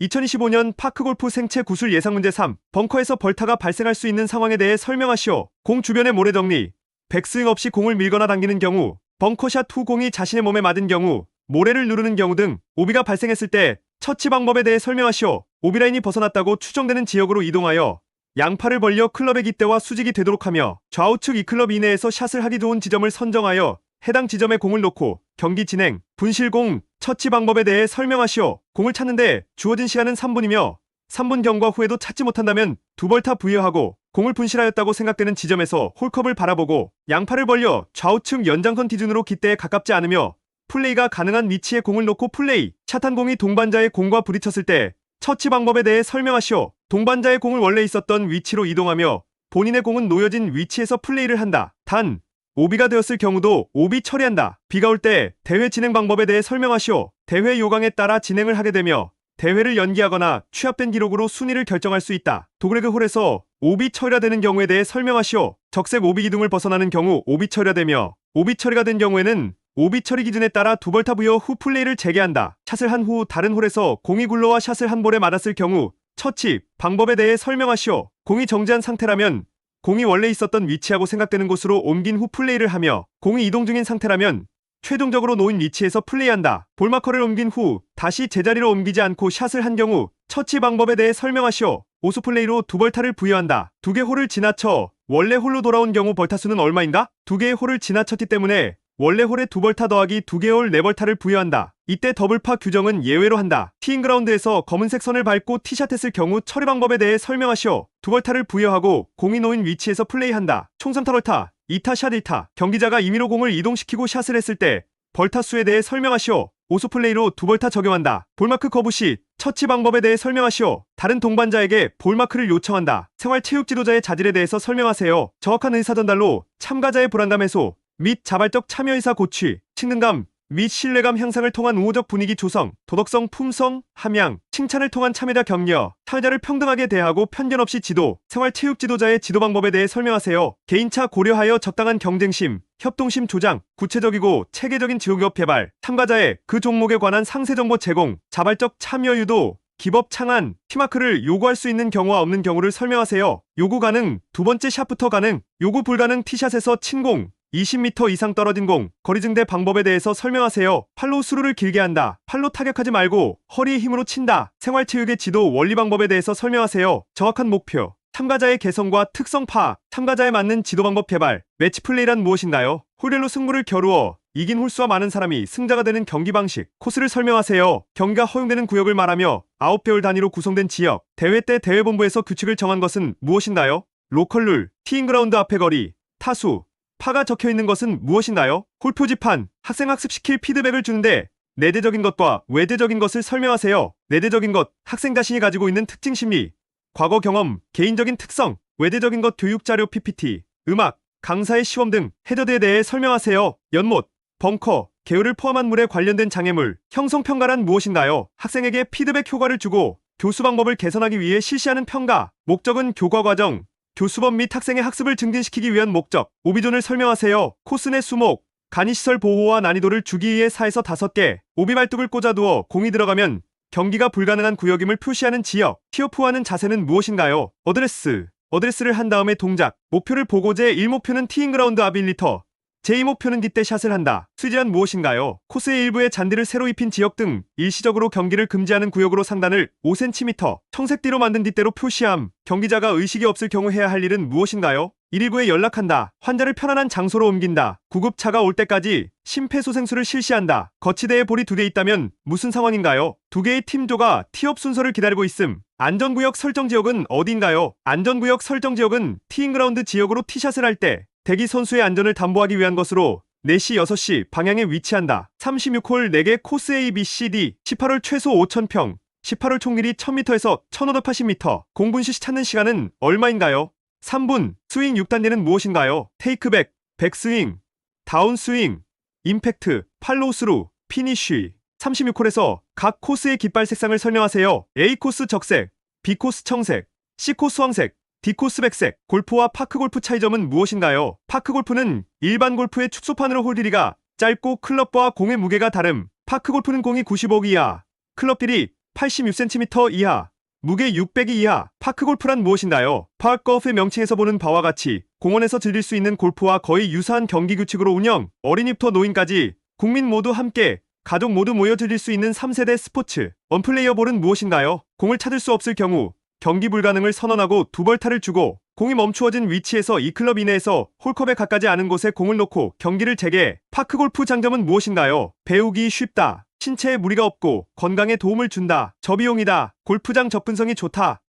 2025년 파크골프 생체 구술 예상 문제 3. 벙커에서 벌타가 발생할 수 있는 상황에 대해 설명하시오. 공 주변의 모래 정리. 백스윙 없이 공을 밀거나 당기는 경우, 벙커샷 후 공이 자신의 몸에 맞은 경우, 모래를 누르는 경우 등 오비가 발생했을 때 처치 방법에 대해 설명하시오. 오비라인이 벗어났다고 추정되는 지역으로 이동하여 양팔을 벌려 클럽의 깃대와 수직이 되도록 하며 좌우측 이 클럽 이내에서 샷을 하기 좋은 지점을 선정하여 해당 지점에 공을 놓고 경기 진행, 분실공, 처치 방법에 대해 설명하시오. 공을 찾는데 주어진 시간은 3분이며 3분 경과 후에도 찾지 못한다면 두 벌타 부여하고 공을 분실하였다고 생각되는 지점에서 홀컵을 바라보고 양팔을 벌려 좌우측 연장선 기준으로 깃대에 가깝지 않으며 플레이가 가능한 위치에 공을 놓고 플레이. 차탄 공이 동반자의 공과 부딪혔을 때 처치 방법에 대해 설명하시오. 동반자의 공을 원래 있었던 위치로 이동하며 본인의 공은 놓여진 위치에서 플레이를 한다. 단, 오비가 되었을 경우도 오비 처리한다. 비가 올 때 대회 진행 방법에 대해 설명하시오. 대회 요강에 따라 진행을 하게 되며 대회를 연기하거나 취합된 기록으로 순위를 결정할 수 있다. 도그레그 홀에서 오비 처리가 되는 경우에 대해 설명하시오. 적색 오비 기둥을 벗어나는 경우 오비 처리가 되며 오비 처리가 된 경우에는 오비 처리 기준에 따라 두 벌타 부여 후 플레이를 재개한다. 샷을 한 후 다른 홀에서 공이 굴러와 샷을 한 볼에 맞았을 경우 처치 방법에 대해 설명하시오. 공이 정지한 상태라면 공이 원래 있었던 위치하고 생각되는 곳으로 옮긴 후 플레이를 하며 공이 이동 중인 상태라면 최종적으로 놓인 위치에서 플레이한다. 볼마커를 옮긴 후 다시 제자리로 옮기지 않고 샷을 한 경우 처치 방법에 대해 설명하시오. 오수 플레이로 두 벌타를 부여한다. 두 개 홀을 지나쳐 원래 홀로 돌아온 경우 벌타 수는 얼마인가? 두 개의 홀을 지나쳤기 때문에 원래 홀에 두 벌타 더하기 두홀네 벌타를 부여한다. 이때 더블파 규정은 예외로 한다. 티잉 그라운드에서 검은색 선을 밟고 티샷했을 경우 처리 방법에 대해 설명하시오. 두 벌타를 부여하고 공이 놓인 위치에서 플레이한다. 총 3타 벌타, 2타 샷 1타. 경기자가 임의로 공을 이동시키고 샷을 했을 때 벌타 수에 대해 설명하시오. 오수 플레이로 두 벌타 적용한다. 볼마크 거부 시 처치 방법에 대해 설명하시오. 다른 동반자에게 볼마크를 요청한다. 생활체육 지도자의 자질에 대해서 설명하세요. 정확한 의사 전달로 참가자의 불안감 해소 및 자발적 참여 의사 고취, 친근감 및 신뢰감 향상을 통한 우호적 분위기 조성, 도덕성 품성, 함양, 칭찬을 통한 참여자 격려, 참여자를 평등하게 대하고 편견 없이 지도, 생활체육 지도자의 지도 방법에 대해 설명하세요. 개인차 고려하여 적당한 경쟁심, 협동심 조장, 구체적이고 체계적인 지역업 개발, 참가자의 그 종목에 관한 상세 정보 제공, 자발적 참여 유도, 기법 창안, 티마크를 요구할 수 있는 경우와 없는 경우를 설명하세요. 요구 가능, 두 번째 샷부터 가능, 요구 불가능 티샷에서 친공, 20m 이상 떨어진 공, 거리 증대 방법에 대해서 설명하세요. 팔로 수루를 길게 한다. 팔로 타격하지 말고 허리의 힘으로 친다. 생활체육의 지도 원리 방법에 대해서 설명하세요. 정확한 목표. 참가자의 개성과 특성 파악, 참가자에 맞는 지도 방법 개발, 매치 플레이란 무엇인가요? 홀rel로 승부를 겨루어 이긴 홀수와 많은 사람이 승자가 되는 경기 방식, 코스를 설명하세요. 경기가 허용되는 구역을 말하며 9배율 단위로 구성된 지역, 대회 때 대회본부에서 규칙을 정한 것은 무엇인가요? 로컬 룰, 티잉그라운드 앞에 거리, 타수, 파가 적혀 있는 것은 무엇인가요? 홀표지판, 학생 학습시킬 피드백을 주는데 내재적인 것과 외재적인 것을 설명하세요. 내재적인 것, 학생 자신이 가지고 있는 특징 심리, 과거 경험, 개인적인 특성, 외재적인 것 교육자료 PPT, 음악, 강사의 시험 등 헤더드에 대해 설명하세요. 연못, 벙커, 계열을 포함한 물에 관련된 장애물, 형성평가란 무엇인가요? 학생에게 피드백 효과를 주고 교수 방법을 개선하기 위해 실시하는 평가, 목적은 교과 과정, 교수범 및 학생의 학습을 증진시키기 위한 목적, 오비존을 설명하세요. 코스 내 수목, 간이시설 보호와 난이도를 주기 위해 4에서 5개, 오비 발뚝을 꽂아두어 공이 들어가면 경기가 불가능한 구역임을 표시하는 지역, 티오프하는 자세는 무엇인가요? 어드레스, 어드레스를 한 다음에 동작, 목표를 보고 제1목표는 티잉그라운드 아빌리터, 제2 목표는 뒷대 샷을 한다. 수지한 무엇인가요? 코스의 일부에 잔디를 새로 입힌 지역 등 일시적으로 경기를 금지하는 구역으로 상단을 5cm, 청색띠로 만든 뒷대로 표시함. 경기자가 의식이 없을 경우 해야 할 일은 무엇인가요? 119에 연락한다. 환자를 편안한 장소로 옮긴다. 구급차가 올 때까지 심폐소생술을 실시한다. 거치대에 볼이 두대 있다면 무슨 상황인가요? 두 개의 팀조가 티업 순서를 기다리고 있음. 안전구역 설정 지역은 어디인가요? 안전구역 설정 지역은 티잉그라운드 지역으로 티샷을 할 때 대기 선수의 안전을 담보하기 위한 것으로 4시 6시 방향에 위치한다. 36홀 4개 코스 A, B, C, D 18홀 최소 5,000평 18홀 총길이 1000m에서 1580m 공분 시 찾는 시간은 얼마인가요? 3분 스윙 6단계는 무엇인가요? 테이크백, 백스윙, 다운스윙, 임팩트, 팔로우스루, 피니쉬 36홀에서 각 코스의 깃발 색상을 설명하세요. A 코스 적색, B 코스 청색, C 코스 황색, 디코스 백색, 골프와 파크 골프 차이점은 무엇인가요? 파크 골프는 일반 골프의 축소판으로 홀들이가 짧고 클럽과 공의 무게가 다름. 파크 골프는 공이 95기 이하, 클럽 길이 86cm 이하, 무게 600이 이하, 파크골프란 무엇인가요? 파크골프의 명칭에서 보는 바와 같이 공원에서 즐길 수 있는 골프와 거의 유사한 경기 규칙으로 운영, 어린이부터 노인까지 국민 모두 함께 가족 모두 모여 즐길 수 있는 3세대 스포츠. 원플레이어볼은 무엇인가요? 공을 찾을 수 없을 경우 경기 불가능을 선언하고 두 벌타를 주고 공이 멈추어진 위치에서 이 클럽 이내에서 홀컵에 가까지 않은 곳에 공을 놓고 경기를 재개. 파크 골프 장점은 무엇인가요? 배우기 쉽다. 신체에 무리가 없고 건강에 도움을 준다. 저비용이다. 골프장 접근성이 좋다.